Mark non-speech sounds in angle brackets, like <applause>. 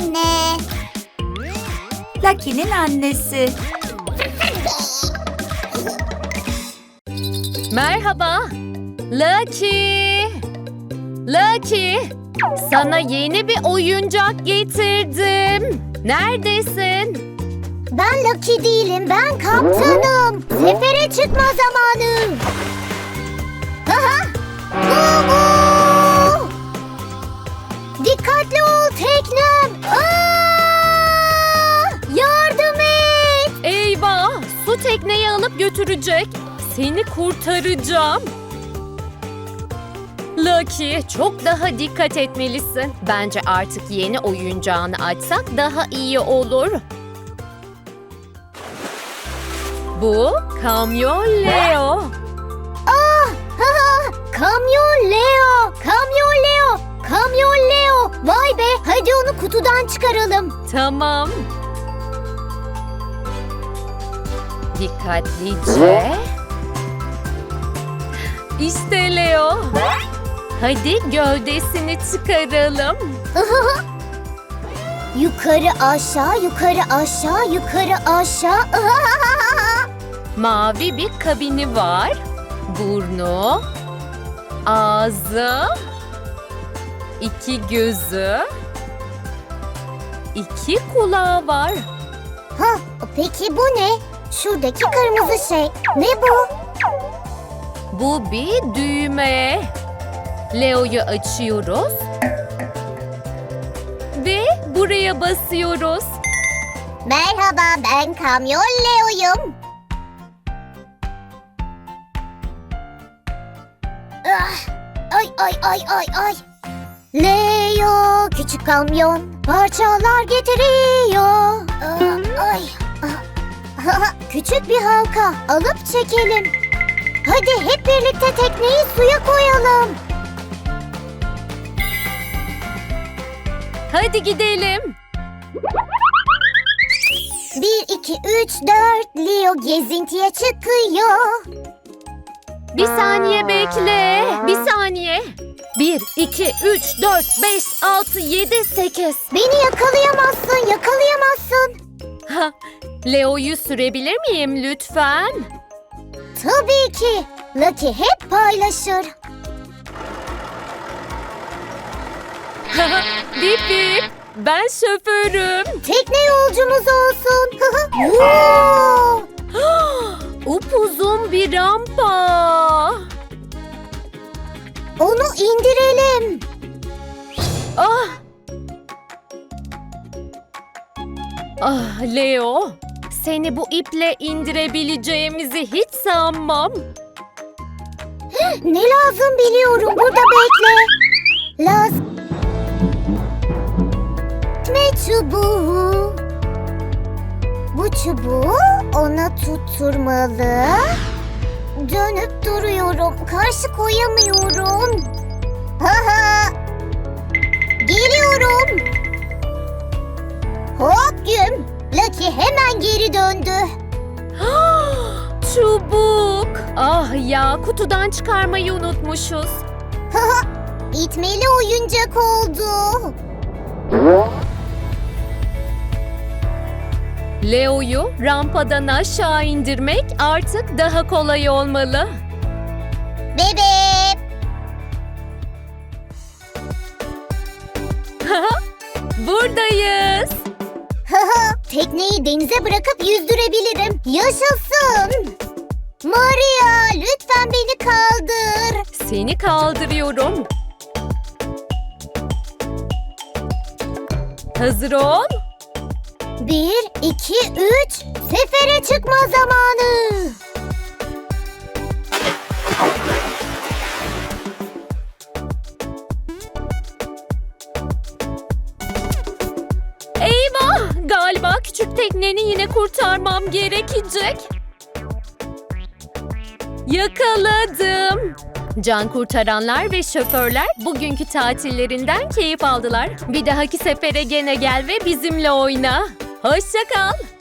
anne. Lucky'nin annesi. Merhaba. Lucky. Lucky. Sana yeni bir oyuncak getirdim. Neredesin? Ben Lucky değilim, ben kaptanım. Sefere çıkma zamanı. Aha! Gugu! Alıp götürecek. Seni kurtaracağım. Lucky, çok daha dikkat etmelisin. Bence artık yeni oyuncağını açsak daha iyi olur. Bu Kamyon Leo. Ah! Kamyon Leo! Kamyon Leo! Kamyon Leo! Vay be! Hadi onu kutudan çıkaralım. Tamam. Dikkatlice. İşte Leo. Hadi gövdesini çıkaralım. <laughs> Yukarı aşağı, yukarı aşağı, yukarı aşağı. <laughs> Mavi bir kabini var. Burnu, ağzı, iki gözü, iki kulağı var. Ha, peki bu ne? Şuradaki kırmızı şey. Ne bu? Bu bir düğme. Leo'yu açıyoruz. Ve buraya basıyoruz. Merhaba, ben Kamyon Leo'yum. Ah, ay ay ay ay ay. Leo küçük kamyon parçalar getiriyor. Ah, ay. ah. <laughs> küçük bir halka alıp çekelim. Hadi hep birlikte tekneyi suya koyalım. Hadi gidelim. 1, 2, 3, 4 Leo gezintiye çıkıyor. Bir saniye bekle. Bir saniye. 1, 2, 3, 4, 5, 6, 7, 8. Beni yakalayamazsın, yakalayamazsın. Ha, Leo'yu sürebilir miyim lütfen? Tabii ki. Lucky hep paylaşır. <laughs> bip bip. Ben şoförüm. Tekne yolcumuz olsun. <laughs> Wow! <gasps> Upuzun bir rampa. Onu indirelim. Ah. Ah Leo. Seni bu iple indirebileceğimizi hiç sanmam. Ne lazım biliyorum. Burada bekle. Lazım. Ne çubuğu? Bu çubuğu ona tutturmalı. Dönüp duruyorum. Karşı koyamıyorum. Haha. Geliyorum. Güm. Lucky hemen geri döndü. <gasps> Çubuk. Ah ya kutudan çıkarmayı unutmuşuz. <laughs> İtmeli oyuncak oldu. Leo'yu rampadan aşağı indirmek artık daha kolay olmalı. Bebek. <laughs> Buradayız. Tekneyi denize bırakıp yüzdürebilirim. Yaşasın. Maria lütfen beni kaldır. Seni kaldırıyorum. Hazır ol. Bir, iki, üç. Sefere çıkma zamanı. Küçük tekneni yine kurtarmam gerekecek. Yakaladım. Can kurtaranlar ve şoförler bugünkü tatillerinden keyif aldılar. Bir dahaki sefere gene gel ve bizimle oyna. Hoşça kal.